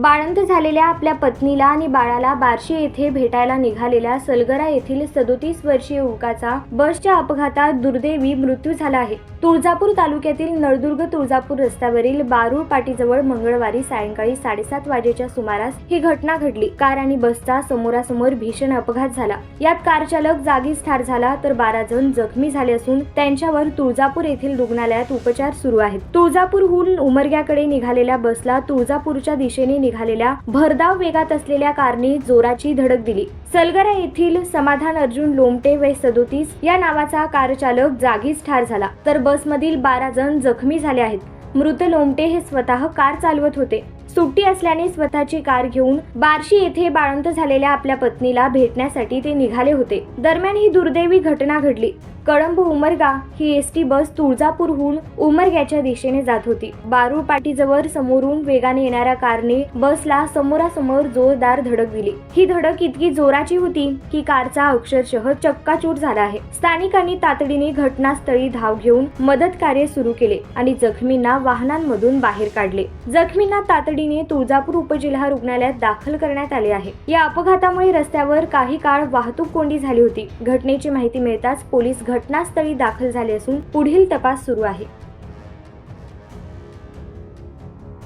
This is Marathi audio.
बाळंत झालेल्या आपल्या पत्नीला आणि बाळाला बार्शी येथे भेटायला निघालेल्या सलगरा येथील सदोतीस वर्षीय युवकाचा बसच्या अपघातात दुर्दैवी मृत्यू झाला आहे. तुळजापूर तालुक्यातील नळदुर्ग तुळजापूर रस्त्यावरील बारूळ पाटीजवळ मंगळवारी सायंकाळी साडेसात वाजेच्या सुमारास ही घटना घडली. कार आणि बसचा समोरासमोर भीषण अपघात झाला. यात कार चालक जागीच ठार झाला तर बारा जण जखमी झाले असून त्यांच्यावर तुळजापूर येथील रुग्णालयात उपचार सुरू आहेत. तुळजापूरहून उमरग्याकडे निघालेल्या बसला तुळजापूरच्या दिशेने निघालेल्या भरधाव वेगात असलेल्या कारने जोराची धडक दिली. सलगरा येथील समाधान अर्जुन लोमटे वय सदोतीस या नावाचा कार चालक जागीच ठार झाला. तर बसमधील बारा जण जखमी झाले आहेत. मृत लोमटे हे स्वतः कार चालवत होते. सुट्टी असल्याने स्वतःची कार घेऊन बार्शी येथे बाळंत झालेल्या आपल्या पत्नीला भेटण्यासाठी ते निघाले होते. दरम्यान ही दुर्दैवी घटना घडली. कळंब उमरगा ही एस टी बस तुळजापूरहून उमरग्याच्या दिशेने जात होती. बारूळ पाटीजवळ समोरून वेगाने येणाऱ्या कारने बसला समोरासमोर जोरदार धडक दिली. ही धडक इतकी जोराची होती की कारचा अक्षरशः चक्काचूर झाला आहे. स्थानिकांनी तातडीने घटनास्थळी धाव घेऊन मदत कार्य सुरू केले आणि जखमींना वाहनांमधून बाहेर काढले. जखमींना तातडीने तुळजापूर उपजिल्हा रुग्णालयात दाखल करण्यात आले आहे. या अपघातामुळे रस्त्यावर काही काळ वाहतूक कोंडी झाली होती. घटनेची माहिती मिळताच पोलीस घटनास्थळी दाखल झाले असून पुढील तपास सुरू आहे.